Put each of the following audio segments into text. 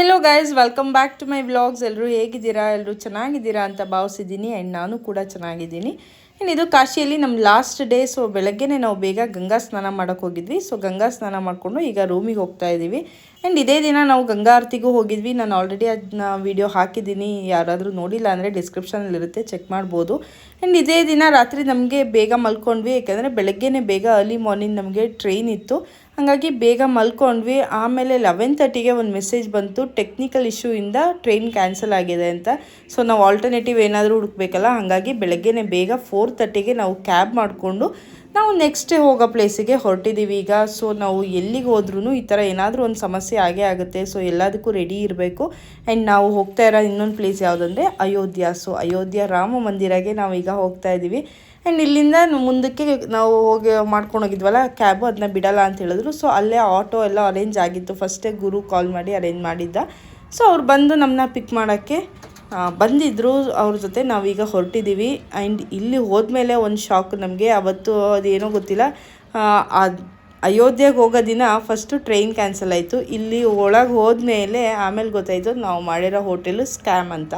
Hello guys welcome back to my vlogs ಎಲ್ಲರೂ ಹೇಗಿದ್ದೀರಾ? ಎಲ್ಲರೂ ಚೆನ್ನಾಗಿದ್ದೀರಾ ಅಂತ ಭಾವಿಸಿದ್ದೀನಿ. ಆ್ಯಂಡ್ ನಾನು ಕೂಡ ಚೆನ್ನಾಗಿದ್ದೀನಿ. ಆ್ಯಂಡ್ ಇದು ಕಾಶಿಯಲ್ಲಿ ನಮ್ಮ ಲಾಸ್ಟ್ ಡೇ ಸೊ ಬೆಳಗ್ಗೆನೇ ನಾವು ಬೇಗ ಗಂಗಾ ಸ್ನಾನ ಮಾಡೋಕ್ಕೆ ಹೋಗಿದ್ವಿ. ಸೊ ಗಂಗಾ ಸ್ನಾನ ಮಾಡಿಕೊಂಡು ಈಗ ರೂಮಿಗೆ ಹೋಗ್ತಾ ಇದ್ದೀವಿ ಆ್ಯಂಡ್ ಇದೇ ದಿನ ನಾವು ಗಂಗಾ ಆರತಿಗೂ ಹೋಗಿದ್ವಿ. ನಾನು ಆಲ್ರೆಡಿ ಅದನ್ನ ವೀಡಿಯೋ ಹಾಕಿದ್ದೀನಿ. ಯಾರಾದರೂ ನೋಡಿಲ್ಲ ಅಂದರೆ ಡಿಸ್ಕ್ರಿಪ್ಷನಲ್ಲಿರುತ್ತೆ ಚೆಕ್ ಮಾಡ್ಬೋದು. ಆ್ಯಂಡ್ ಇದೇ ದಿನ ರಾತ್ರಿ ನಮಗೆ ಬೇಗ ಮಲ್ಕೊಂಡ್ವಿ. ಯಾಕೆಂದರೆ ಬೆಳಗ್ಗೆನೇ ಬೇಗ ಅರ್ಲಿ ಮಾರ್ನಿಂಗ್ ನಮಗೆ ಟ್ರೈನ್ ಇತ್ತು. ಹಾಗಾಗಿ ಬೇಗ ಮಲ್ಕೊಂಡ್ವಿ. ಆಮೇಲೆ ಲೆವೆನ್ ತರ್ಟಿಗೆ ಒಂದು ಮೆಸೇಜ್ ಬಂತು ಟೆಕ್ನಿಕಲ್ ಇಶ್ಯೂಯಿಂದ ಟ್ರೈನ್ ಕ್ಯಾನ್ಸಲ್ ಆಗಿದೆ ಅಂತ. ಸೊ ನಾವು ಆಲ್ಟರ್ನೇಟಿವ್ ಏನಾದರೂ ಹುಡುಕ್ಬೇಕಲ್ಲ? ಹಾಗಾಗಿ ಬೆಳಗ್ಗೆನೇ ಬೇಗ ಫೋರ್ ತರ್ಟಿಗೆ ನಾವು ಕ್ಯಾಬ್ ಮಾಡಿಕೊಂಡು ನಾವು ನೆಕ್ಸ್ಟ್ ಡೇ ಹೋಗೋ ಪ್ಲೇಸಿಗೆ ಹೊರಟಿದ್ದೀವಿ ಈಗ. ಸೊ ನಾವು ಎಲ್ಲಿಗೆ ಹೋದ್ರೂ ಈ ಥರ ಏನಾದರೂ ಒಂದು ಸಮಸ್ಯೆ ಆಗೇ ಆಗುತ್ತೆ. ಸೊ ಎಲ್ಲದಕ್ಕೂ ರೆಡಿ ಇರಬೇಕು. ಆ್ಯಂಡ್ ನಾವು ಹೋಗ್ತಾ ಇರೋ ಇನ್ನೊಂದು ಪ್ಲೇಸ್ ಯಾವುದಂದ್ರೆ ಅಯೋಧ್ಯ. ಸೊ ಅಯೋಧ್ಯ ರಾಮ ಮಂದಿರಗೆ ನಾವು ಈಗ ಹೋಗ್ತಾ ಇದ್ದೀವಿ ಆ್ಯಂಡ್ ಇಲ್ಲಿಂದ ಮುಂದಕ್ಕೆ ನಾವು ಹೋಗಿ ಮಾಡ್ಕೊಂಡು ಹೋಗಿದ್ವಲ್ಲ ಕ್ಯಾಬು ಅದನ್ನ ಬಿಡಲ್ಲ ಅಂತ ಹೇಳಿದ್ರು. ಸೊ ಅಲ್ಲೇ ಆಟೋ ಎಲ್ಲ ಅರೇಂಜ್ ಆಗಿತ್ತು. ಫಸ್ಟೇ ಗುರು ಕಾಲ್ ಮಾಡಿ ಅರೇಂಜ್ ಮಾಡಿದ್ದ. ಸೊ ಅವ್ರು ಬಂದು ನಮ್ಮನ್ನ ಪಿಕ್ ಮಾಡೋಕ್ಕೆ ಬಂದಿದ್ದರು ಅವ್ರ ಜೊತೆ ನಾವೀಗ ಹೊರಟಿದ್ದೀವಿ ಆ್ಯಂಡ್ ಇಲ್ಲಿ ಹೋದ್ಮೇಲೆ ಒಂದು ಶಾಕ್ ನಮಗೆ. ಅವತ್ತು ಅದೇನೋ ಗೊತ್ತಿಲ್ಲ. ಆ, ಅಯೋಧ್ಯೆಗೆ ಹೋಗೋ ದಿನ ಫಸ್ಟು ಟ್ರೈನ್ ಕ್ಯಾನ್ಸಲ್ ಆಯಿತು. ಇಲ್ಲಿ ಒಳಗೆ ಹೋದ್ಮೇಲೆ ಆಮೇಲೆ ಗೊತ್ತಾಯಿತು ನಾವು ಮಾಡಿರೋ ಹೋಟೆಲು ಸ್ಕ್ಯಾಮ್ ಅಂತ.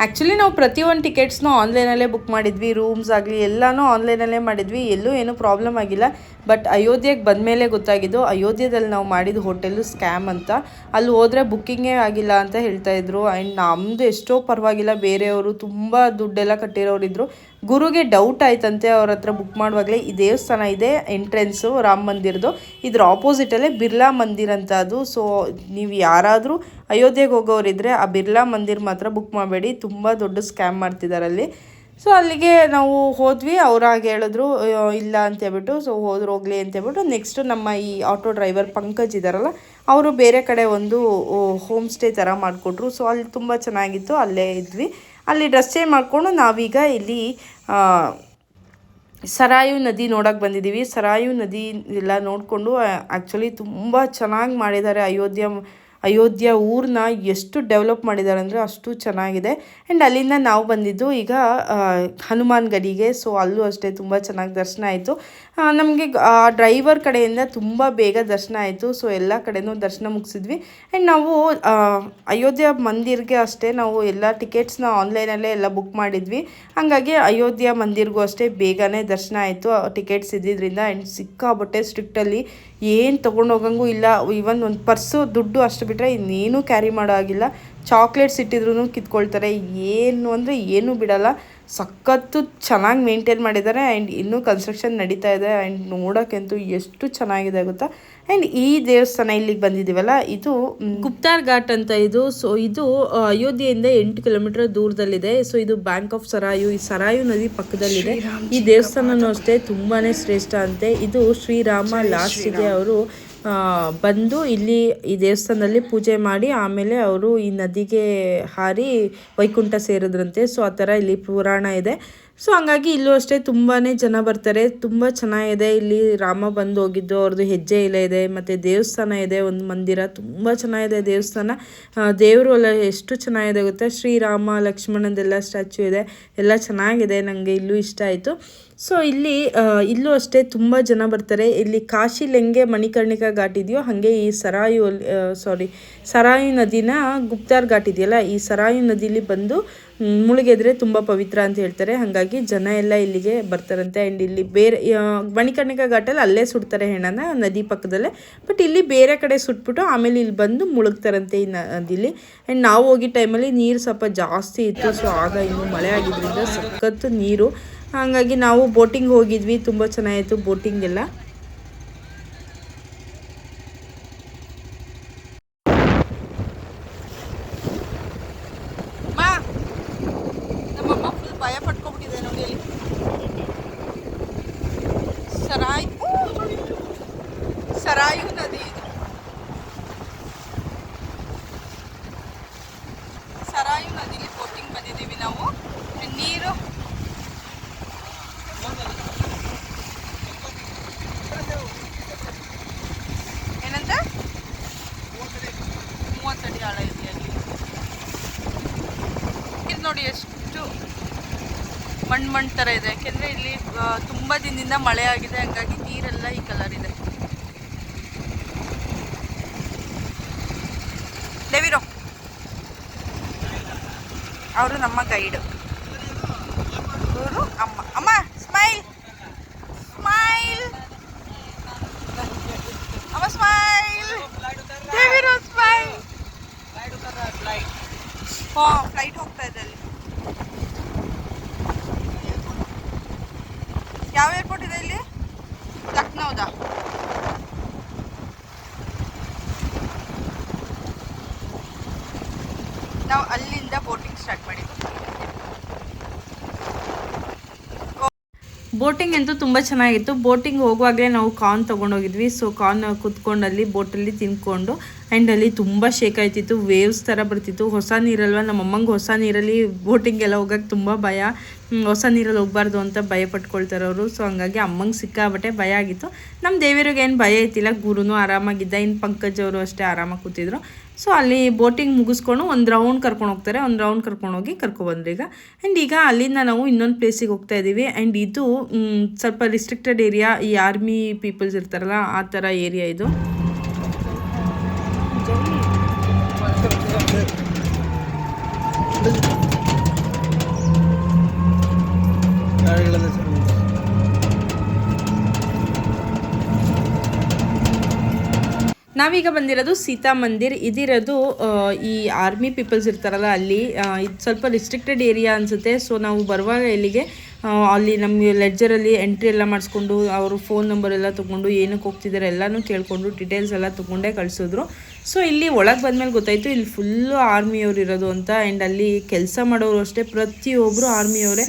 ಆ್ಯಕ್ಚುಲಿ ನಾವು ಪ್ರತಿಯೊಂದು ಟಿಕೆಟ್ಸ್ನೂ ಆನ್ಲೈನಲ್ಲೇ ಬುಕ್ ಮಾಡಿದ್ವಿ. ರೂಮ್ಸ್ ಆಗಲಿ, ಎಲ್ಲನೂ ಆನ್ಲೈನಲ್ಲೇ ಮಾಡಿದ್ವಿ. ಎಲ್ಲೂ ಏನೂ ಪ್ರಾಬ್ಲಮ್ ಆಗಿಲ್ಲ. ಬಟ್ ಅಯೋಧ್ಯೆಗೆ ಬಂದಮೇಲೆ ಗೊತ್ತಾಗಿದ್ದು, ಅಯೋಧ್ಯೆದಲ್ಲಿ ನಾವು ಮಾಡಿದ ಹೋಟೆಲು ಸ್ಕ್ಯಾಮ್ ಅಂತ. ಅಲ್ಲಿ ಹೋದರೆ ಬುಕ್ಕಿಂಗೇ ಆಗಿಲ್ಲ ಅಂತ ಹೇಳ್ತಾ ಇದ್ರು. ಆ್ಯಂಡ್ ನಮ್ಮದು ಎಷ್ಟೋ ಪರವಾಗಿಲ್ಲ. ಬೇರೆಯವರು ತುಂಬ ದುಡ್ಡೆಲ್ಲ ಕಟ್ಟಿರೋರಿದ್ರು. ಗುರುಗೆ ಡೌಟ್ ಆಯ್ತಂತೆ ಅವ್ರ ಹತ್ರ ಬುಕ್ ಮಾಡುವಾಗಲೇ ಈ ದೇವಸ್ಥಾನ ಇದೆ ಎಂಟ್ರೆನ್ಸು ರಾಮ ಮಂದಿರದು. ಇದ್ರ ಆಪೋಸಿಟಲ್ಲೇ ಬಿರ್ಲಾ ಮಂದಿರ್ ಅಂತ ಅದು. ಸೊ ನೀವು ಯಾರಾದರೂ ಅಯೋಧ್ಯೆಗೆ ಹೋಗೋರಿದ್ರೆ ಆ ಬಿರ್ಲಾ ಮಂದಿರ್ ಮಾತ್ರ ಬುಕ್ ಮಾಡಬೇಡಿ. ತುಂಬ ದೊಡ್ಡ ಸ್ಕ್ಯಾಮ್ ಮಾಡ್ತಿದ್ದಾರೆ ಅಲ್ಲಿ. ಸೊ ಅಲ್ಲಿಗೆ ನಾವು ಹೋದ್ವಿ. ಅವ್ರು ಹಾಗೆ ಹೇಳಿದ್ರು ಇಲ್ಲ ಅಂತ ಹೇಳ್ಬಿಟ್ಟು ಸೊ ಹೋದ್ರು, ಹೋಗ್ಲಿ ಅಂತ ಹೇಳ್ಬಿಟ್ಟು ನೆಕ್ಸ್ಟು ನಮ್ಮ ಈ ಆಟೋ ಡ್ರೈವರ್ ಪಂಕಜ್ ಇದ್ದಾರಲ್ಲ ಅವರು ಬೇರೆ ಕಡೆ ಒಂದು ಹೋಮ್ ಸ್ಟೇ ಥರ ಮಾಡಿಕೊಟ್ರು. ಸೊ ಅಲ್ಲಿ ತುಂಬ ಚೆನ್ನಾಗಿತ್ತು. ಅಲ್ಲೇ ಇದ್ವಿ. ಅಲ್ಲಿ ಡ್ರೆಸ್ ಚೇಂಜ್ ಮಾಡಿಕೊಂಡು ನಾವೀಗ ಇಲ್ಲಿ ಸರಾಯು ನದಿ ನೋಡೋಕೆ ಬಂದಿದ್ದೀವಿ. ಸರಾಯು ನದಿ ಎಲ್ಲ ನೋಡಿಕೊಂಡು ಆ್ಯಕ್ಚುಲಿ ತುಂಬ ಚೆನ್ನಾಗಿ ಮಾಡಿದ್ದಾರೆ. ಅಯೋಧ್ಯ ಅಯೋಧ್ಯ ಊರನ್ನ ಎಷ್ಟು ಡೆವಲಪ್ ಮಾಡಿದ್ದಾರೆ ಅಂದರೆ ಅಷ್ಟು ಚೆನ್ನಾಗಿದೆ. ಆ್ಯಂಡ್ ಅಲ್ಲಿಂದ ನಾವು ಬಂದಿದ್ದು ಈಗ ಹನುಮಾನ್ ಗಡಿಗೆ ಸೊ ಅಲ್ಲೂ ಅಷ್ಟೇ ತುಂಬ ಚೆನ್ನಾಗಿ ದರ್ಶನ ಆಯಿತು. ನಮಗೆ ಡ್ರೈವರ್ ಕಡೆಯಿಂದ ತುಂಬ ಬೇಗ ದರ್ಶನ ಆಯಿತು. ಸೊ ಎಲ್ಲ ಕಡೆನೂ ದರ್ಶನ ಮುಗಿಸಿದ್ವಿ. ಆ್ಯಂಡ್ ನಾವು ಅಯೋಧ್ಯೆ ಮಂದಿರ್ಗೆ ಅಷ್ಟೇ ನಾವು ಎಲ್ಲ ಟಿಕೆಟ್ಸ್ನ ಆನ್ಲೈನಲ್ಲೇ ಎಲ್ಲ ಬುಕ್ ಮಾಡಿದ್ವಿ. ಹಾಗಾಗಿ ಅಯೋಧ್ಯ ಮಂದಿರ್ಗೂ ಅಷ್ಟೇ ಬೇಗನೆ ದರ್ಶನ ಆಯಿತು. ಟಿಕೆಟ್ಸ್ ಇದ್ದಿದ್ದರಿಂದ ಆ್ಯಂಡ್ ಸಿಕ್ಕಾಬಟ್ಟೆ ಸ್ಟ್ರಿಕ್ಟಲ್ಲಿ ಏನು ತೊಗೊಂಡೋಗಂಗೂ ಇಲ್ಲ. ಇವನ್ ಒಂದು ಪರ್ಸು ದುಡ್ಡು ಅಷ್ಟು ಬಿಟ್ಟರೆ ಇನ್ನೇನು ಕ್ಯಾರಿ ಮಾಡೋ ಆಗಿಲ್ಲ ಚಾಕ್ಲೇಟ್ಸ್ ಇಟ್ಟಿದ್ರು ಕಿತ್ಕೊಳ್ತಾರೆ. ಏನು ಅಂದರೆ ಏನೂ ಬಿಡಲ್ಲ. ಸಖತ್ತು ಚೆನ್ನಾಗಿ ಮೇಂಟೈನ್ ಮಾಡಿದ್ದಾರೆ ಆ್ಯಂಡ್ ಇನ್ನೂ ಕನ್ಸ್ಟ್ರಕ್ಷನ್ ನಡೀತಾ ಇದೆ ಆ್ಯಂಡ್ ನೋಡೋಕ್ಕಂತೂ ಎಷ್ಟು ಚೆನ್ನಾಗಿದೆ ಗೊತ್ತಾ? ಆ್ಯಂಡ್ ಈ ದೇವಸ್ಥಾನ ಇಲ್ಲಿಗೆ ಬಂದಿದ್ದೀವಲ್ಲ, ಇದು ಗುಪ್ತಾರ್ ಘಾಟ್ ಅಂತ ಇದು. ಸೊ ಇದು ಅಯೋಧ್ಯೆಯಿಂದ ಎಂಟು ಕಿಲೋಮೀಟರ್ ದೂರದಲ್ಲಿದೆ. ಸೊ ಇದು ಬ್ಯಾಂಕ್ ಆಫ್ ಸರಾಯು ಈ ಸರಾಯು ನದಿ ಪಕ್ಕದಲ್ಲಿದೆ. ಈ ದೇವಸ್ಥಾನನೂ ಅಷ್ಟೇ, ತುಂಬಾನೇ ಶ್ರೇಷ್ಠ ಅಂತೆ. ಇದು ಶ್ರೀರಾಮ ಲಾಸ್ಟಿಗೆ ಅವರು. ಬಂದು ಇಲ್ಲಿ ಈ ದೇವಸ್ಥಾನದಲ್ಲಿ ಪೂಜೆ ಮಾಡಿ ಆಮೇಲೆ ಅವರು ಈ ನದಿಗೆ ಹಾರಿ ವೈಕುಂಠ ಸೇರಿದ್ರಂತೆ. ಸೊ ಆ ಥರ ಇಲ್ಲಿ ಪುರಾಣ ಇದೆ. ಸೊ ಹಂಗಾಗಿ ಇಲ್ಲೂ ಅಷ್ಟೇ ತುಂಬಾ ಜನ ಬರ್ತಾರೆ. ತುಂಬ ಚೆನ್ನಾಗಿದೆ. ಇಲ್ಲಿ ರಾಮ ಬಂದು ಹೋಗಿದ್ದು ಅವ್ರದ್ದು ಹೆಜ್ಜೆ ಇಲ್ಲ ಇದೆ, ಮತ್ತು ದೇವಸ್ಥಾನ ಇದೆ, ಒಂದು ಮಂದಿರ. ತುಂಬ ಚೆನ್ನಾಗಿದೆ ದೇವಸ್ಥಾನ. ದೇವರು ಎಲ್ಲ ಎಷ್ಟು ಚೆನ್ನಾಗಿದೆ ಗೊತ್ತಾ? ಶ್ರೀರಾಮ, ಲಕ್ಷ್ಮಣದೆಲ್ಲ ಸ್ಟ್ಯಾಚ್ಯೂ ಇದೆ. ಎಲ್ಲ ಚೆನ್ನಾಗಿದೆ. ನನಗೆ ಇಲ್ಲೂ ಇಷ್ಟ ಆಯಿತು. ಸೊ ಇಲ್ಲಿ ಇಲ್ಲೂ ಅಷ್ಟೇ ತುಂಬ ಜನ ಬರ್ತಾರೆ. ಇಲ್ಲಿ ಕಾಶಿ ಲೆಂಗೆ ಮಣಿಕರ್ಣಿಕಾ ಘಾಟ್ ಇದೆಯೋ, ಹಾಗೆ ಈ ಸರಾಯು ಸಾರಿ ಸರಾಯು ನದಿನ ಗುಪ್ತಾರ್ ಘಾಟ್ ಇದೆಯಲ್ಲ, ಈ ಸರಾಯು ನದಿಲಿ ಬಂದು ಮುಳುಗಿದ್ರೆ ತುಂಬ ಪವಿತ್ರ ಅಂತ ಹೇಳ್ತಾರೆ. ಹಾಗಾಗಿ ಜನ ಎಲ್ಲ ಇಲ್ಲಿಗೆ ಬರ್ತಾರಂತೆ. ಆ್ಯಂಡ್ ಇಲ್ಲಿ ಬೇರೆ ಮಣಿಕರ್ಣಿಕ ಘಾಟಲ್ಲಿ ಅಲ್ಲೇ ಸುಡ್ತಾರೆ ಹೆಣನ ನದಿ ಪಕ್ಕದಲ್ಲೇ. ಬಟ್ ಇಲ್ಲಿ ಬೇರೆ ಕಡೆ ಸುಟ್ಬಿಟ್ಟು ಆಮೇಲೆ ಇಲ್ಲಿ ಬಂದು ಮುಳುಗ್ತಾರಂತೆ ಈ ನದಿಲಿ ಆ್ಯಂಡ್ ನಾವು ಹೋಗಿ ಟೈಮಲ್ಲಿ ನೀರು ಸ್ವಲ್ಪ ಜಾಸ್ತಿ ಇತ್ತು. ಸೊ ಆಗ ಇನ್ನು ಮಳೆ ಆಗಿದ್ರಿಂದ ಸಖತ್ತು ನೀರು. ಹಾಗಾಗಿ ನಾವು ಬೋಟಿಂಗ್ ಹೋಗಿದ್ವಿ. ತುಂಬ ಚೆನ್ನಾಗಿತ್ತು ಬೋಟಿಂಗ್ ಎಲ್ಲ ನಮ್ಮಮ್ಮ ಫುಲ್ ಭಯ ಪಟ್ಕೊಂಡ್ಬಿಟ್ಟಿದೆ ನೋಡಿ ಅಲ್ಲಿ ಸರಾಯ್ ಸರಾಯು ನದಿ ಇದು. ಸರಾಯು ನದಿಲಿ ಬೋಟಿಂಗ್ ಬಂದಿದ್ದೀವಿ ನಾವು ನೀರು ಏನಂತ ಮೂವತ್ತಡಿ ಆಳ ಇದೆ ಅಲ್ಲಿ ಇದು ನೋಡಿ ಎಷ್ಟು ಮಣ್ಣು ಥರ ಇದೆ. ಯಾಕೆಂದರೆ ಇಲ್ಲಿ ತುಂಬ ದಿನದಿಂದ ಮಳೆ ಆಗಿದೆ. ಹಾಗಾಗಿ ನೀರೆಲ್ಲ ಈ ಕಲರ್ ಇದೆ. ದೇವಿರೋ ಅವರು ನಮ್ಮ ಗೈಡು ಇವರು ಅಮ್ಮ ಅಮ್ಮ ಸ್ಮೈಲ್ ಸ್ಮೈಲ್ ಅಮ್ಮ ಸ್ಮೈಲ್ ದೇವಿರೋ ಸ್ಮೈಲ್ ಹಾಂ ಫ್ಲೈಟ್ ಹೋಗ್ತಾ ಇದೆ ಅಲ್ಲಿ ಯಾವ ಏರ್ಪೋರ್ಟ್ ಇದೆ ಇಲ್ಲಿ ಲಕ್ನೋದಾ ನಾವು ಅಲ್ಲಿಂದ ಬೋಟಿಂಗ್ ಸ್ಟಾರ್ಟ್ ಮಾಡಿದ್ವಿ ಬೋಟಿಂಗ್ ಅಂತೂ ತುಂಬ ಚೆನ್ನಾಗಿತ್ತು. ಬೋಟಿಂಗ್ ಹೋಗುವಾಗಲೇ ನಾವು ಕಾರ್ನ್ ತೊಗೊಂಡೋಗಿದ್ವಿ. ಸೊ ಕಾರ್ನ್ ಕುತ್ಕೊಂಡು ಅಲ್ಲಿ ಬೋಟಲ್ಲಿ ತಿನ್ಕೊಂಡು ಆ್ಯಂಡ್ ಅಲ್ಲಿ ತುಂಬ ಶೇಕ್ ಆಯ್ತಿತ್ತು. ವೇವ್ಸ್ ಥರ ಬರ್ತಿತ್ತು. ಹೊಸ ನೀರಲ್ವ? ನಮ್ಮಮ್ಮಂಗೆ ಹೊಸ ನೀರಲ್ಲಿ ಬೋಟಿಂಗ್ ಎಲ್ಲ ಹೋಗಕ್ಕೆ ತುಂಬ ಭಯ. ಹೊಸ ನೀರಲ್ಲಿ ಹೋಗ್ಬಾರ್ದು ಅಂತ ಭಯ ಪಟ್ಕೊಳ್ತಾರೆ ಅವರು. ಸೊ ಹಂಗಾಗಿ ಅಮ್ಮಂಗೆ ಸಿಕ್ಕಾಬಟ್ಟೆ ಭಯ ಆಗಿತ್ತು. ನಮ್ಮ ದೇವಿರಿಗೆ ಏನು ಭಯ ಇತ್ತಿಲ್ಲ ಗುರುನು ಆರಾಮಾಗಿದ್ದ. ಇನ್ನು ಪಂಕಜ್ ಅವರು ಅಷ್ಟೇ ಆರಾಮಾಗಿ ಕೂತಿದ್ರು. ಸೊ ಅಲ್ಲಿ ಬೋಟಿಂಗ್ ಮುಗಿಸ್ಕೊಂಡು ಒಂದು ರೌಂಡ್ ಕರ್ಕೊಂಡು ಹೋಗ್ತಾರೆ. ಒಂದು ರೌಂಡ್ ಕರ್ಕೊಂಡು ಹೋಗಿ ಕರ್ಕೊಬಂದ್ರು ಈಗ. ಆ್ಯಂಡ್ ಈಗ ಅಲ್ಲಿಂದ ನಾವು ಇನ್ನೊಂದು ಪ್ಲೇಸಿಗೆ ಹೋಗ್ತಾ ಇದ್ದೀವಿ ಆ್ಯಂಡ್ ಇದು ಸ್ವಲ್ಪ ರಿಸ್ಟ್ರಿಕ್ಟೆಡ್ ಏರಿಯಾ ಈ ಆರ್ಮಿ ಪೀಪಲ್ಸ್ ಇರ್ತಾರಲ್ಲ, ಆ ಥರ ಏರಿಯಾ ಇದು. ಗಾಡಿಗಳಲ್ಲೇ ನಾವೀಗ ಬಂದಿರೋದು ಸೀತಾ ಮಂದಿರ್. ಇದಿರೋದು ಈ ಆರ್ಮಿ ಪೀಪಲ್ಸ್ ಇರ್ತಾರಲ್ಲ ಅಲ್ಲಿ ಇದು ಸ್ವಲ್ಪ ರಿಸ್ಟ್ರಿಕ್ಟೆಡ್ ಏರಿಯಾ ಅನಿಸುತ್ತೆ. ಸೊ ನಾವು ಬರುವಾಗ ಇಲ್ಲಿಗೆ ಅಲ್ಲಿ ನಮಗೆ ಲೆಡ್ಜರಲ್ಲಿ ಎಂಟ್ರಿ ಎಲ್ಲ ಮಾಡಿಸ್ಕೊಂಡು ಅವರು ಫೋನ್ ನಂಬರ್ ಎಲ್ಲ ತೊಗೊಂಡು ಏನಕ್ಕೆ ಹೋಗ್ತಿದ್ದಾರೆ ಎಲ್ಲನೂ ಕೇಳಿಕೊಂಡು ಡೀಟೇಲ್ಸ್ ಎಲ್ಲ ತೊಗೊಂಡೇ ಕಳಿಸಿದ್ರು. ಸೊ ಇಲ್ಲಿ ಒಳಗೆ ಬಂದಮೇಲೆ ಗೊತ್ತಾಯಿತು ಇಲ್ಲಿ ಫುಲ್ಲು ಆರ್ಮಿಯವ್ರು ಇರೋದು ಅಂತ ಆ್ಯಂಡ್ ಅಲ್ಲಿ ಕೆಲಸ ಮಾಡೋರು ಅಷ್ಟೇ. ಪ್ರತಿಯೊಬ್ಬರು ಆರ್ಮಿಯವರೇ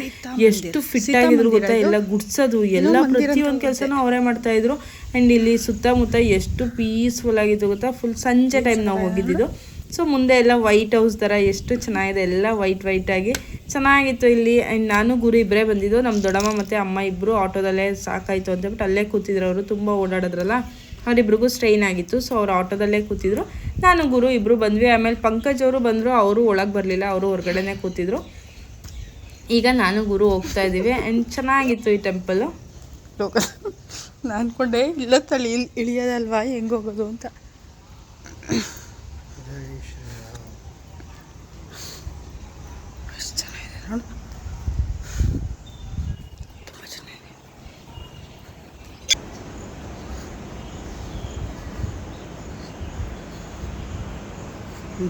ಎಷ್ಟು ಫಿಟ್ ಆಗಿದ್ರು ಗೊತ್ತಾ? ಎಲ್ಲ ಗುಡ್ಸೋದು ಎಲ್ಲ ಪ್ರತಿಯೊಂದು ಕೆಲಸನೂ ಅವರೇ ಮಾಡ್ತಾ ಇದ್ರು. ಆ್ಯಂಡ್ ಇಲ್ಲಿ ಸುತ್ತಮುತ್ತ ಎಷ್ಟು ಪೀಸ್ಫುಲ್ ಆಗಿತ್ತು ಗೊತ್ತಾ? ಫುಲ್ ಸಂಜೆ ಟೈಮ್ ನಾವು ಹೋಗಿದ್ದಿದ್ದು. ಸೊ ಮುಂದೆ ಎಲ್ಲ ವೈಟ್ ಹೌಸ್ ಥರ ಎಷ್ಟು ಚೆನ್ನಾಗಿದೆ, ಎಲ್ಲ ವೈಟ್ ವೈಟಾಗಿ ಚೆನ್ನಾಗಿತ್ತು ಇಲ್ಲಿ. ಆ್ಯಂಡ್ ನಾನು ಗುರು ಇಬ್ಬರೇ ಬಂದಿದ್ದು ನಮ್ಮ ದೊಡ್ಡಮ್ಮ ಮತ್ತು ಅಮ್ಮ ಇಬ್ಬರು ಆಟೋದಲ್ಲೇ ಸಾಕಾಯಿತು ಅಂತೇಳ್ಬಿಟ್ಟು ಅಲ್ಲೇ ಕೂತಿದ್ರು ಅವರು, ತುಂಬ ಓಡಾಡಿದ್ರಲ್ಲ. ಅವರಿಬ್ರಿಗೂ ಸ್ಟ್ರೈನ್ ಆಗಿತ್ತು ಸೊ ಅವ್ರು ಆಟೋದಲ್ಲೇ ಕೂತಿದ್ರು. ನಾನು ಗುರು ಇಬ್ಬರು ಬಂದ್ವಿ, ಆಮೇಲೆ ಪಂಕಜ್ ಅವರು ಬಂದರು, ಅವರು ಒಳಗೆ ಬರಲಿಲ್ಲ, ಅವರು ಹೊರಗಡೆನೇ ಕೂತಿದ್ರು. ಈಗ ನಾನು ಗುರು ಹೋಗ್ತಾ ಇದ್ದೀವಿ ಆ್ಯಂಡ್ ಚೆನ್ನಾಗಿತ್ತು ಈ ಟೆಂಪಲ್ಲು ನಾನು ಅನ್ಕೊಂಡೆ ಇಲ್ಲ ತಳಿ ಇಲ್ ಇಳಿಯೋದಲ್ವಾ, ಹೆಂಗೆ ಹೋಗೋದು ಅಂತ ಎಷ್ಟು ಚೆನ್ನಾಗಿದೆ ನೋಡು ತುಂಬ ಚೆನ್ನಾಗಿದೆ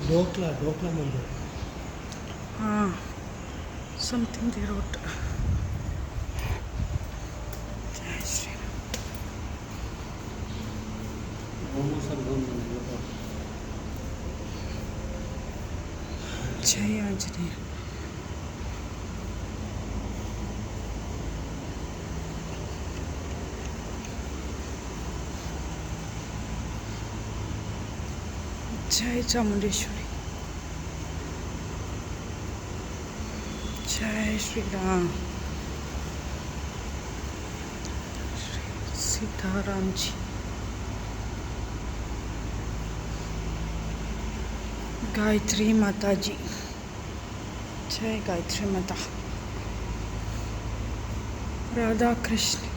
ಡೋಕ್ಲಾ ಡೋಕ್ಲಾ ಮಂದಿರ ಹಾಂ something the road Jai Shriram Jai Anjaneya. ჩაი ჩამონდიშვილი. ჩაი შვიდა სიტარანჩი გაითრი მატაჯი ჩაი გაითრი მატა რადა კრიშნა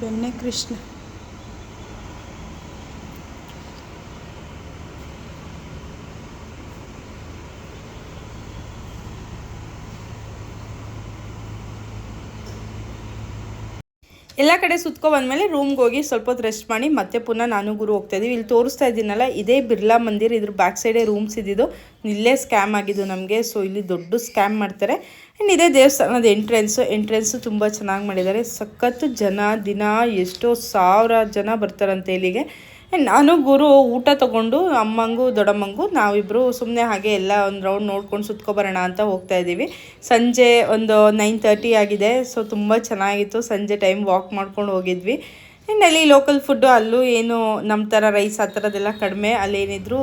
ಬೆಣ್ಣೆ ಕೃಷ್ಣ ಎಲ್ಲ ಕಡೆ ಸುತ್ಕೊ ಬಂದಮೇಲೆ ರೂಮ್ಗೆ ಹೋಗಿ ಸ್ವಲ್ಪ ಹೊತ್ತು ರೆಸ್ಟ್ ಮಾಡಿ, ಮತ್ತೆ ಪುನಃ ನಾನು ಗುರು ಹೋಗ್ತಾ ಇದ್ದೀವಿ ಇಲ್ಲಿ ತೋರಿಸ್ತಾ ಇದ್ದೀನಲ್ಲ, ಇದೇ ಬಿರ್ಲಾ ಮಂದಿರ್ ಇದ್ರ ಬ್ಯಾಕ್ ಸೈಡೇ ರೂಮ್ಸ್ ಇದ್ದಿದ್ದು. ಇಲ್ಲೇ ಸ್ಕ್ಯಾಮ್ ಆಗಿದ್ದು ನಮಗೆ ಸೊ ಇಲ್ಲಿ ದೊಡ್ಡ ಸ್ಕ್ಯಾಮ್ ಮಾಡ್ತಾರೆ. ಆ್ಯಂಡ್ ಇದೇ ದೇವಸ್ಥಾನದ ಎಂಟ್ರೆನ್ಸು ಎಂಟ್ರೆನ್ಸು ತುಂಬ ಚೆನ್ನಾಗಿ ಮಾಡಿದ್ದಾರೆ. ಸಖತ್ತು ಜನ, ದಿನ ಎಷ್ಟೋ ಸಾವಿರ ಜನ ಬರ್ತಾರಂತೆ ಇಲ್ಲಿಗೆ. ನಾನು, ಗುರು, ಊಟ ತೊಗೊಂಡು, ಅಮ್ಮಂಗು, ದೊಡ್ಡಮ್ಮಂಗು ನಾವಿಬ್ಬರು ಸುಮ್ಮನೆ ಹಾಗೆ ಎಲ್ಲ ಒಂದು ರೌಂಡ್ ನೋಡ್ಕೊಂಡು ಸುತ್ಕೊಬರೋಣ ಅಂತ ಹೋಗ್ತಾ ಇದ್ದೀವಿ. ಸಂಜೆ ಒಂದು ನೈನ್ ತರ್ಟಿ ಆಗಿದೆ ಸೊ ತುಂಬ ಚೆನ್ನಾಗಿತ್ತು. ಸಂಜೆ ಟೈಮ್ ವಾಕ್ ಮಾಡ್ಕೊಂಡು ಹೋಗಿದ್ವಿ. ಆ್ಯಂಡ್ ಅಲ್ಲಿ ಲೋಕಲ್ ಫುಡ್ಡು ಅಲ್ಲೂ ಏನು ನಮ್ಮ ಥರ ರೈಸ್ ಆ ಥರದ್ದೆಲ್ಲ ಕಡಿಮೆ ಅಲ್ಲೇನಿದ್ರು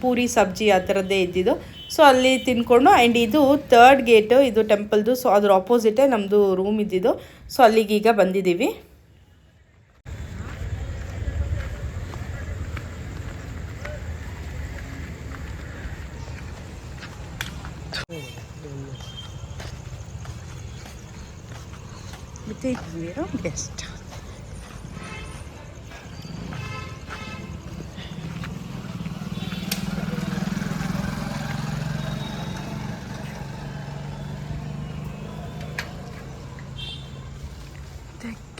ಪೂರಿ, ಸಬ್ಜಿ ಆ ಥರದ್ದೇ ಇದ್ದಿದ್ದು. ಸೊ ಅಲ್ಲಿ ತಿನ್ಕೊಂಡು ಆ್ಯಂಡ್ ಇದು ತರ್ಡ್ ಗೇಟು ಇದು ಟೆಂಪಲ್ದು ಸೊ ಅದ್ರ ಆಪೋಸಿಟೇ ನಮ್ಮದು ರೂಮ್ ಇದ್ದಿದ್ದು. ಸೊ ಅಲ್ಲಿಗೀಗ ಬಂದಿದ್ದೀವಿ. ಮತ್ತೆ ಇಲ್ಲಿರೋ ಗೆಸ್ಟ್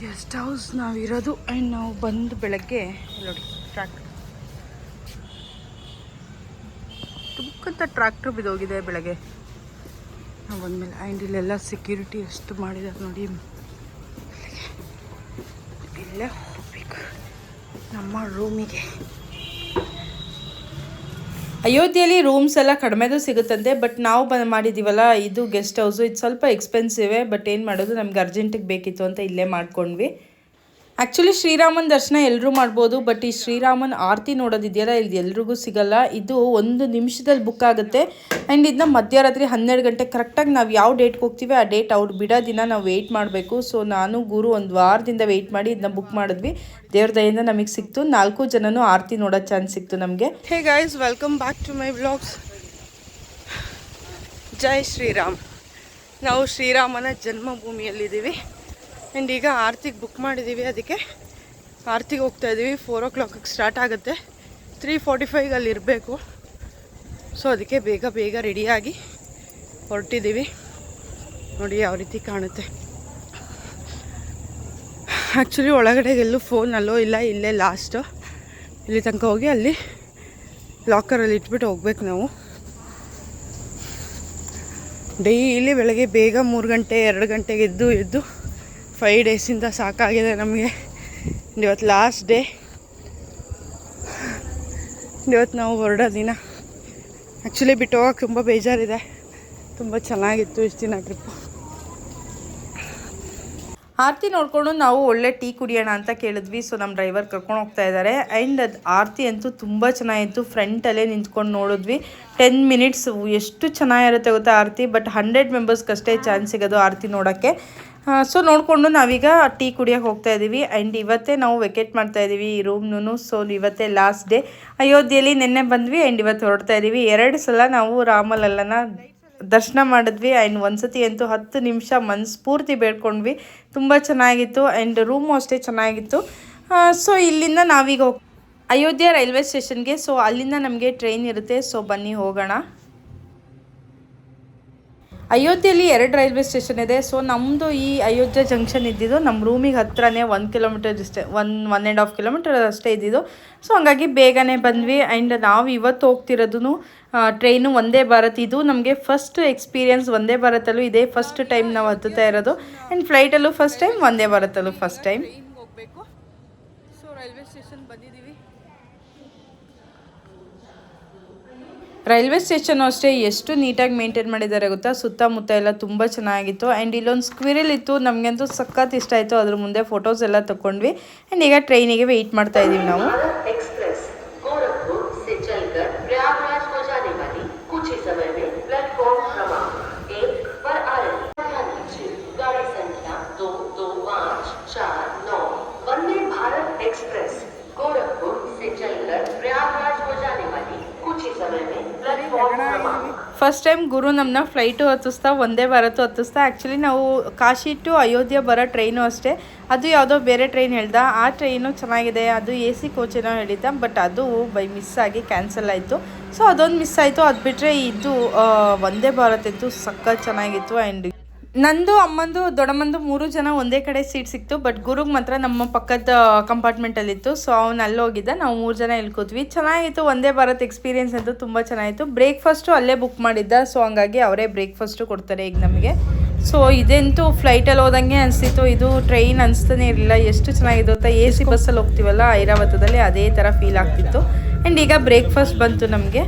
ಗೆಸ್ಟ್ ಹೌಸ್ ನಾವಿರೋದು ಆ್ಯಂಡ್ ನಾವು ಬಂದು ಬೆಳಗ್ಗೆ, ನೋಡಿ ಟ್ರ್ಯಾಕ್ಟ್ರ್ ತುಂಬಂತ ಟ್ರ್ಯಾಕ್ಟ್ರ್ ಬಿದ್ದೋಗಿದೆ ಬೆಳಗ್ಗೆ. ನಾವು ಬಂದಮೇಲೆ ಆ್ಯಂಡ್ ಇಲ್ಲೆಲ್ಲ ಸೆಕ್ಯೂರಿಟಿ ಎಷ್ಟು ಮಾಡಿದ್ದಾರೆ ನೋಡಿ. ಇಲ್ಲೇ ಹೋಗ್ಬೇಕು. ನಮ್ಮ ರೂಮಿಗೆ ಅಯೋಧ್ಯೆಯಲ್ಲಿ ರೂಮ್ಸ್ ಎಲ್ಲ ಕಡಿಮೆದು ಸಿಗುತ್ತಂತೆ ಬಟ್ ನಾವು ಬಂದು ಮಾಡಿದ್ದೀವಲ್ಲ ಇದು ಗೆಸ್ಟ್ ಹೌಸು ಇದು ಸ್ವಲ್ಪ ಎಕ್ಸ್ಪೆನ್ಸಿವೇ ಬಟ್ ಏನು ಮಾಡೋದು, ನಮ್ಗೆ ಅರ್ಜೆಂಟಿಗೆ ಬೇಕಿತ್ತು ಅಂತ ಇಲ್ಲೇ ಮಾಡ್ಕೊಂಡ್ವಿ. ಆ್ಯಕ್ಚುಲಿ ಶ್ರೀರಾಮನ ದರ್ಶನ ಎಲ್ಲರೂ ಮಾಡ್ಬೋದು ಬಟ್ ಈ ಶ್ರೀರಾಮನ ಆರತಿ ನೋಡೋದಿದೆಯಲ್ಲ ಇಲ್ಲಿ ಎಲ್ರಿಗೂ ಸಿಗಲ್ಲ. ಇದು ಒಂದು ನಿಮಿಷದಲ್ಲಿ ಬುಕ್ ಆಗುತ್ತೆ. ಆ್ಯಂಡ್ ಇದನ್ನ ಮಧ್ಯರಾತ್ರಿ ಹನ್ನೆರಡು ಗಂಟೆ ಕರೆಕ್ಟಾಗಿ ನಾವು ಯಾವ ಡೇಟ್ಗೆ ಹೋಗ್ತೀವಿ, ಆ ಡೇಟ್ ಅವ್ರು ಬಿಡೋ ದಿನ ನಾವು ವೆಯ್ಟ್ ಮಾಡಬೇಕು. ಸೊ ನಾನು, ಗುರು ಒಂದು ವಾರದಿಂದ ವೆಯ್ಟ್ ಮಾಡಿ ಇದನ್ನ ಬುಕ್ ಮಾಡಿದ್ವಿ. ದೇವ್ರ ದಯಿಂದ ನಮಗೆ ಸಿಕ್ತು. ನಾಲ್ಕು ಜನನೂ ಆರತಿ ನೋಡೋ ಚಾನ್ಸ್ ಸಿಕ್ತು ನಮಗೆ. Hey guys welcome back to my vlogs Jai Shriram ನಾವು ಶ್ರೀರಾಮನ ಜನ್ಮಭೂಮಿಯಲ್ಲಿದ್ದೀವಿ. ಆ್ಯಂಡ್ ಈಗ ಆರ್ತಿಗೆ ಬುಕ್ ಮಾಡಿದ್ದೀವಿ ಅದಕ್ಕೆ ಆರ್ತಿಗೆ ಹೋಗ್ತಾ ಇದ್ದೀವಿ ಫೋರ್ ಓ ಕ್ಲಾಕಿಗೆ ಸ್ಟಾರ್ಟ್ ಆಗುತ್ತೆ. ತ್ರೀ ಫೋರ್ಟಿ ಫೈವ್ಗೆ ಅಲ್ಲಿ ಇರಬೇಕು. ಸೊ ಅದಕ್ಕೆ ಬೇಗ ಬೇಗ ರೆಡಿಯಾಗಿ ಹೊರಟಿದ್ದೀವಿ ನೋಡಿ ಯಾವ ರೀತಿ ಕಾಣುತ್ತೆ. ಆ್ಯಕ್ಚುಲಿ ಒಳಗಡೆ ಎಲ್ಲೂ ಫೋನ್ ಅಲ್ಲೋ ಇಲ್ಲ, ಇಲ್ಲೇ ಲಾಸ್ಟು ಇಲ್ಲಿ ತನಕ ಹೋಗಿ ಅಲ್ಲಿ ಲಾಕರಲ್ಲಿ ಇಟ್ಬಿಟ್ಟು ಹೋಗ್ಬೇಕು ನಾವು. ಡೈಲಿ ಬೆಳಗ್ಗೆ ಬೇಗ ಮೂರು ಗಂಟೆ, ಎರಡು ಗಂಟೆಗೆ ಎದ್ದು ಎದ್ದು ಫೈವ್ ಡೇಸಿಂದ ಸಾಕಾಗಿದೆ ನಮಗೆ. ಇವತ್ತು ಲಾಸ್ಟ್ ಡೇ ಇವತ್ತು ನಾವು ಹೊರಡೋ ದಿನ. ಆ್ಯಕ್ಚುಲಿ ಬಿಟ್ಟು ಹೋಗೋಕೆ ತುಂಬ ಬೇಜಾರಿದೆ. ತುಂಬ ಚೆನ್ನಾಗಿತ್ತು ಇಷ್ಟು ದಿನ ಟ್ರಿಪ್ಪು ಆರತಿ ನೋಡಿಕೊಂಡು ನಾವು ಒಳ್ಳೆ ಟೀ ಕುಡಿಯೋಣ ಅಂತ ಕೇಳಿದ್ವಿ. ಸೊ ನಮ್ಮ ಡ್ರೈವರ್ ಕರ್ಕೊಂಡು ಹೋಗ್ತಾ ಇದ್ದಾರೆ. ಆ್ಯಂಡ್ ಅದು ಆರತಿ ಅಂತೂ ತುಂಬ ಚೆನ್ನಾಗಿತ್ತು. ಫ್ರಂಟಲ್ಲೇ ನಿಂತ್ಕೊಂಡು ನೋಡಿದ್ವಿ. ಟೆನ್ ಮಿನಿಟ್ಸ್ ಎಷ್ಟು ಚೆನ್ನಾಗಿರುತ್ತೆ ಗೊತ್ತಾ ಆರತಿ? ಬಟ್ ಹಂಡ್ರೆಡ್ ಮೆಂಬರ್ಸ್ಗಷ್ಟೇ ಚಾನ್ಸ್ ಸಿಗೋದು ಆರತಿ ನೋಡೋಕ್ಕೆ. ಸೊ ನೋಡಿಕೊಂಡು ನಾವೀಗ ಟೀ ಕುಡಿಯೋಕೆ ಹೋಗ್ತಾ ಇದ್ದೀವಿ ಆ್ಯಂಡ್ ಇವತ್ತೇ ನಾವು ವೆಕೇಟ್ ಮಾಡ್ತಾ ಇದ್ದೀವಿ ಈ ರೂಮ್ನು ಸೊ ಇವತ್ತೇ ಲಾಸ್ಟ್ ಡೇ ಅಯೋಧ್ಯೆಯಲ್ಲಿ ನಿನ್ನೆ ಬಂದ್ವಿ ಆ್ಯಂಡ್ ಇವತ್ತು ಹೊರಡ್ತಾ ಇದ್ದೀವಿ ಎರಡು ಸಲ ನಾವು ರಾಮಲಲ್ಲನ ದರ್ಶನ ಮಾಡಿದ್ವಿ. ಆ್ಯಂಡ್ ಒಂದ್ಸತಿ ಅಂತೂ ಹತ್ತು ನಿಮಿಷ ಮನಸ್ಫೂರ್ತಿ ಬೇಡ್ಕೊಂಡ್ವಿ. ತುಂಬ ಚೆನ್ನಾಗಿತ್ತು. ಆ್ಯಂಡ್ ರೂಮು ಅಷ್ಟೇ ಚೆನ್ನಾಗಿತ್ತು. ಸೊ ಇಲ್ಲಿಂದ ನಾವೀಗ ಹೋಗ್ ಅಯೋಧ್ಯೆ ರೈಲ್ವೆ ಸ್ಟೇಷನ್ಗೆ. ಸೊ ಅಲ್ಲಿಂದ ನಮಗೆ ಟ್ರೈನ್ ಇರುತ್ತೆ. ಸೊ ಬನ್ನಿ ಹೋಗೋಣ. ಅಯೋಧ್ಯೆಯಲ್ಲಿ ಎರಡು ರೈಲ್ವೆ ಸ್ಟೇಷನ್ ಇದೆ. ಸೊ ನಮ್ಮದು ಈ ಅಯೋಧ್ಯೆ ಜಂಕ್ಷನ್ ಇದ್ದಿದ್ದು ನಮ್ಮ ರೂಮಿಗೆ ಹತ್ರನೇ ಒಂದು kilometre ಡಿಸ್ಟೆ one one and half kilometre ಅಷ್ಟೇ ಇದ್ದಿದ್ದು. ಸೊ ಹಂಗಾಗಿ ಬೇಗನೆ ಬಂದ್ವಿ. ಆ್ಯಂಡ್ ನಾವು ಇವತ್ತು ಹೋಗ್ತಿರೋದು ಟ್ರೈನು ಒಂದೇ ಭಾರತ್. ಇದು ನಮಗೆ ಫಸ್ಟ್ ಎಕ್ಸ್ಪೀರಿಯನ್ಸ್ ಒಂದೇ ಭಾರತಲ್ಲೂ ಇದೇ. ಫಸ್ಟ್ ಟೈಮ್ ನಾವು ಹತ್ತುತ್ತಾ ಇರೋದು. ಆ್ಯಂಡ್ ಫ್ಲೈಟಲ್ಲೂ ಫಸ್ಟ್ ಟೈಮ್ ಒಂದೇ ಭಾರತಲ್ಲೂ ಫಸ್ಟ್ ಟೈಮ್ ಹೋಗಬೇಕು ಸೊ ರೈಲ್ವೆ ಸ್ಟೇಷನ್ ಬಂದಿದ್ದೀವಿ. ರೈಲ್ವೆ ಸ್ಟೇಷನ್ ಅಷ್ಟೇ ಎಷ್ಟು ನೀಟಾಗಿ ಮೇಂಟೈನ್ ಮಾಡಿದ್ದಾರೆ ಗೊತ್ತಾ? ಸುತ್ತಮುತ್ತ ಎಲ್ಲ ತುಂಬ ಚೆನ್ನಾಗಿತ್ತು. ಆ್ಯಂಡ್ ಇಲ್ಲೊಂದು ಸ್ಕ್ವಿರಲ್ ಇತ್ತು. ನಮಗಂತೂ ಸಖತ್ ಇಷ್ಟ ಆಯಿತು. ಅದ್ರ ಮುಂದೆ ಫೋಟೋಸ್ ಎಲ್ಲ ತಗೊಂಡ್ವಿ ಆ್ಯಂಡ್ ಈಗ ಟ್ರೈನಿಗೆ ವೆಯ್ಟ್ ಮಾಡ್ತಾ ಇದ್ದೀವಿ ನಾವು. ಫಸ್ಟ್ ಟೈಮ್ ಗುರು ನಮ್ಮನ್ನ ಫ್ಲೈಟು ಹತ್ತಿಸ್ತಾ, ಒಂದೇ ಭಾರತ ಹತ್ತಿಸ್ತಾ. ಆ್ಯಕ್ಚುಲಿ ನಾವು ಕಾಶಿ ಟು ಅಯೋಧ್ಯೆ ಬರೋ ಟ್ರೈನು ಅಷ್ಟೇ. ಅದು ಯಾವುದೋ ಬೇರೆ ಟ್ರೈನ್ ಹೇಳ್ದ. ಆ ಟ್ರೈನು ಚೆನ್ನಾಗಿದೆ. ಅದು ಎ ಸಿ ಕೋಚೇನೋ ಹೇಳಿದ್ದ. ಬಟ್ ಅದು ಬೈ ಮಿಸ್ ಆಗಿ ಕ್ಯಾನ್ಸಲ್ ಆಯಿತು. ಸೊ ಅದೊಂದು ಮಿಸ್ ಆಯಿತು. ಅದು ಬಿಟ್ಟರೆ ಇದು ಒಂದೇ ಭಾರತ್ ಇತ್ತು. ಸಖತ್ ಚೆನ್ನಾಗಿತ್ತು. ಆ್ಯಂಡ್ ನಂದು, ಅಮ್ಮಂದು, ದೊಡ್ಡಮ್ಮಂದು ಮೂರು ಜನ ಒಂದೇ ಕಡೆ ಸೀಟ್ ಸಿಕ್ತು ಬಟ್ ಗುರುಗ್ ಮಾತ್ರ ನಮ್ಮ ಪಕ್ಕದ ಕಂಪಾರ್ಟ್ಮೆಂಟಲ್ಲಿತ್ತು ಸೊ ಅವ್ನು ಅಲ್ಲಿ ಹೋಗಿದ್ದ. ನಾವು ಮೂರು ಜನ ಇಲ್ಲಿ ಚೆನ್ನಾಗಿತ್ತು. ಒಂದೇ ಭಾರತ್ ಎಕ್ಸ್ಪೀರಿಯನ್ಸ್ ಅಂತೂ ತುಂಬ ಚೆನ್ನಾಗಿತ್ತು. ಬ್ರೇಕ್ಫಾಸ್ಟು ಅಲ್ಲೇ ಬುಕ್ ಮಾಡಿದ್ದ. ಸೊ ಹಂಗಾಗಿ ಅವರೇ ಬ್ರೇಕ್ಫಾಸ್ಟು ಕೊಡ್ತಾರೆ ಈಗ ನಮಗೆ. ಸೊ ಇದಂತೂ ಫ್ಲೈಟಲ್ಲಿ ಹೋದಂಗೆ ಅನಿಸ್ತಿತ್ತು ಇದು ಟ್ರೈನ್ ಅನಿಸ್ತಾನೆ ಇರಲಿಲ್ಲ. ಎಷ್ಟು ಚೆನ್ನಾಗಿದೆ ಅಂತ ಎ ಸಿ ಬಸ್ಸಲ್ಲಿ ಹೋಗ್ತೀವಲ್ಲ ಐರಾವತದಲ್ಲಿ ಅದೇ ಥರ ಫೀಲ್ ಆಗ್ತಿತ್ತು. ಆ್ಯಂಡ್ ಈಗ ಬ್ರೇಕ್ಫಾಸ್ಟ್ ಬಂತು ನಮಗೆ.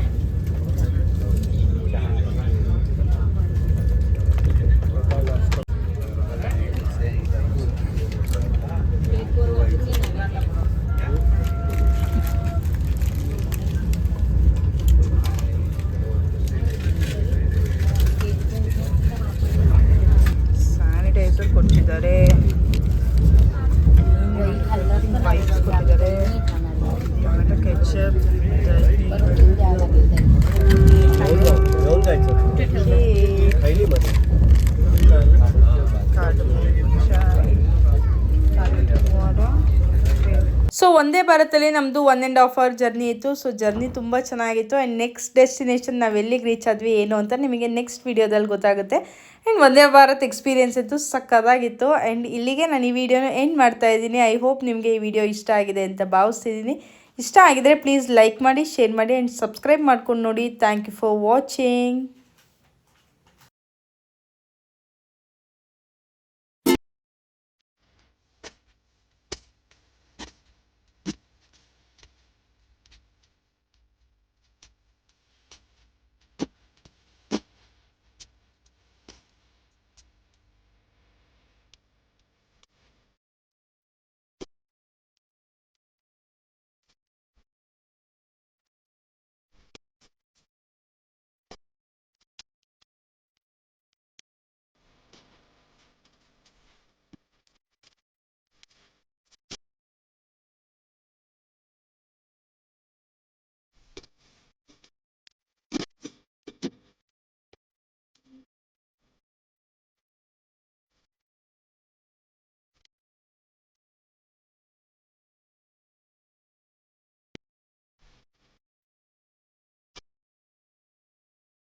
ಒಂದೇ ಭಾರತಲ್ಲಿ ನಮ್ಮದು one and half hour journey ಇತ್ತು. ಸೊ ಜರ್ನಿ ತುಂಬ ಚೆನ್ನಾಗಿತ್ತು. ಆ್ಯಂಡ್ ನೆಕ್ಸ್ಟ್ ಡೆಸ್ಟಿನೇಷನ್ ನಾವು ಎಲ್ಲಿಗೆ ರೀಚ್ ಆದ್ವಿ, ಏನು ಅಂತ ನಿಮಗೆ ನೆಕ್ಸ್ಟ್ ವೀಡಿಯೋದಲ್ಲಿ ಗೊತ್ತಾಗುತ್ತೆ. ಆ್ಯಂಡ್ ಒಂದೇ ಭಾರತ್ ಎಕ್ಸ್ಪೀರಿಯೆನ್ಸ್ ಇತ್ತು, ಸಕ್ಕತ್ತಾಗಿತ್ತು. ಆ್ಯಂಡ್ ಇಲ್ಲಿಗೆ ನಾನು ಈ ವಿಡಿಯೋನ ಎಂಡ್ ಮಾಡ್ತಾ ಇದ್ದೀನಿ. ಐ ಹೋಪ್ ನಿಮಗೆ ಈ ವಿಡಿಯೋ ಇಷ್ಟ ಆಗಿದೆ ಅಂತ ಭಾವಿಸ್ತಿದ್ದೀನಿ. ಇಷ್ಟ ಆಗಿದರೆ ಪ್ಲೀಸ್ ಲೈಕ್ ಮಾಡಿ ಶೇರ್ ಮಾಡಿ ಆ್ಯಂಡ್ ಸಬ್ಸ್ಕ್ರೈಬ್ ಮಾಡ್ಕೊಂಡು ನೋಡಿ. Thank you for watching